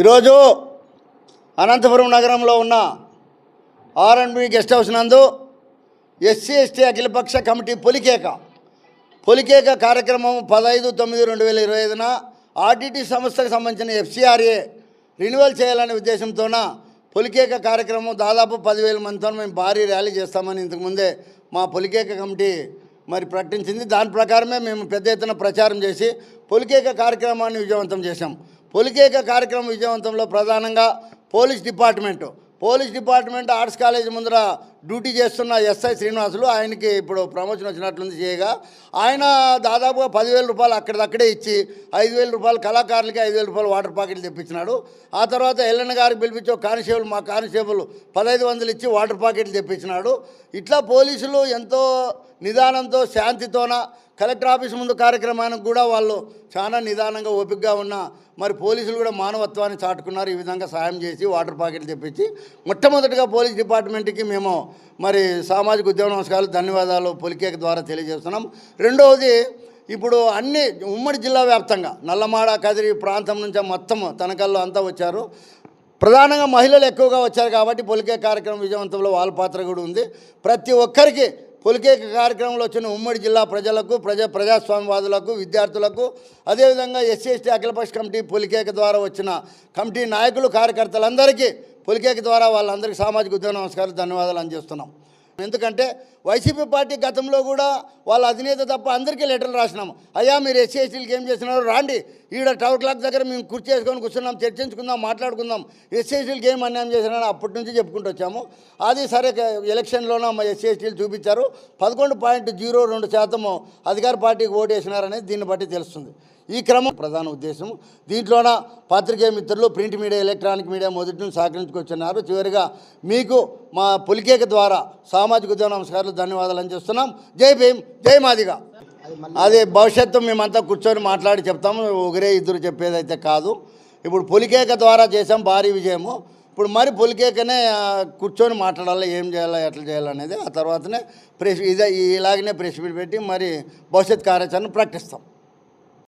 ఈరోజు అనంతపురం నగరంలో ఉన్న R and B guest house నందు ఎస్సీ ఎస్టీ అఖిలపక్ష కమిటీ పొలికేక. పొలికేక కార్యక్రమం పదహైదు తొమ్మిది రెండు వేల ఇరవై ఐదున ఆర్టీటీ సంస్థకు సంబంధించిన ఎఫ్సీఆర్ఏ రెన్యువల్ చేయాలనే ఉద్దేశంతోన పొలికేక కార్యక్రమం దాదాపు పదివేల మందితో మేము భారీ ర్యాలీ చేస్తామని ఇంతకుముందే మా పొలికేక కమిటీ మరి ప్రకటించింది. దాని ప్రకారమే మేము పెద్ద ఎత్తున ప్రచారం చేసి పొలికేక కార్యక్రమాన్ని విజయవంతం చేశాం. పొలికేక కార్యక్రమం విజయవంతంలో ప్రధానంగా police department police department arts college ముందర డ్యూటీ చేస్తున్న ఎస్ఐ శ్రీనివాసులు ఆయనకి ఇప్పుడు ప్రమోషన్ వచ్చినట్లుంది చేయగా ఆయన దాదాపుగా పదివేల రూపాయలు అక్కడిదక్కడే ఇచ్చి ఐదు వేల రూపాయలు కళాకారులకి ఐదు వేల రూపాయలు వాటర్ ప్యాకెట్లు తెప్పించినాడు. ఆ తర్వాత ఎల్లన్న గారికి పిలిపించి ఒక కానిస్టేబుల్ మా కానిస్టేబుల్ పదహైదు వందలు ఇచ్చి వాటర్ ప్యాకెట్లు తెప్పించినాడు. ఇట్లా పోలీసులు ఎంతో నిదానంతో శాంతితోన కలెక్టర్ ఆఫీస్ ముందు కార్యక్రమానికి కూడా వాళ్ళు చాలా నిదానంగా ఓపికగా ఉన్న మరి పోలీసులు కూడా మానవత్వాన్ని చాటుకున్నారు ఈ విధంగా సాయం చేసి వాటర్ ప్యాకెట్లు తెప్పించి. మొట్టమొదటిగా పోలీస్ డిపార్ట్మెంట్కి మేము మరి సామాజిక ఉద్యమ నమస్కారాలు ధన్యవాదాలు పొలికేక ద్వారా తెలియజేస్తున్నాం. రెండవది ఇప్పుడు అన్ని ఉమ్మడి జిల్లా వ్యాప్తంగా నల్లమాడ కదిరి ప్రాంతం నుంచి మొత్తం తనకల్లో అంతా వచ్చారు. ప్రధానంగా మహిళలు ఎక్కువగా వచ్చారు కాబట్టి పొలికే కార్యక్రమం విజయవంతంలో వాళ్ళ పాత్ర కూడా ఉంది. ప్రతి ఒక్కరికి పొలికేక కార్యక్రమంలో వచ్చిన ఉమ్మడి జిల్లా ప్రజలకు ప్రజా ప్రజాస్వామ్యవాదులకు విద్యార్థులకు అదేవిధంగా ఎస్సీ ఎస్టీ అఖిలపక్ష కమిటీ పొలికేక ద్వారా వచ్చిన కమిటీ నాయకులు కార్యకర్తలందరికీ పొలికేక ద్వారా వాళ్ళందరికీ సామాజిక ఉద్యోగ నమస్కారాలు ధన్యవాదాలు అందజేస్తున్నాం. ఎందుకంటే వైసీపీ పార్టీ గతంలో కూడా వాళ్ళ అధినేత తప్ప అందరికీ లెటర్లు రాసినాము. అయ్యా మీరు ఎస్సీ ఎస్టీలకి ఏం చేస్తున్నారు? రాండి. ఈడ టవర్ క్లాక్ దగ్గర మేము కుర్చీ వేసుకొని కూర్చున్నాం చర్చించుకుందాం మాట్లాడుకుందాం. ఎస్సీ ఎస్టీలకి ఏం అన్యాయం చేసినారని అప్పటి నుంచి చెప్పుకుంటూ వచ్చాము. అది సరే ఎలక్షన్లోనూ మా ఎస్సీ ఎస్టీలు చూపించారు. పదకొండు పాయింట్ జీరో రెండు శాతము అధికార పార్టీకి ఓటు వేసినారనేది దీన్ని బట్టి తెలుస్తుంది. ఈ క్రమం ప్రధాన ఉద్దేశం దీంట్లోన పాత్రికేయ మిత్రులు ప్రింట్ మీడియా ఎలక్ట్రానిక్ మీడియా మొదటి నుంచి సహకరించుకొచ్చున్నారు చివరిగా మీకు మా పులికేక ద్వారా సామాజిక ఉద్యమ నమస్కారాలు ధన్యవాదాలు అని చేస్తున్నాం జై భీమ్ జై మాదిగా. అది భవిష్యత్తు మేమంతా కూర్చొని మాట్లాడి చెప్తాము. ఒకరే ఇద్దరు చెప్పేదైతే కాదు. ఇప్పుడు పొలికేక ద్వారా చేసాం భారీ విజయము. ఇప్పుడు మరి పొలికేకనే కూర్చొని మాట్లాడాలి ఏం చేయాలి ఎట్లా చేయాలనేది ఆ తర్వాతనే ప్రెస్ ఇదే ఇలాగనే ప్రెస్ మీట్ పెట్టి మరి భవిష్యత్ కార్యాచరణ ప్రకటిస్తాం.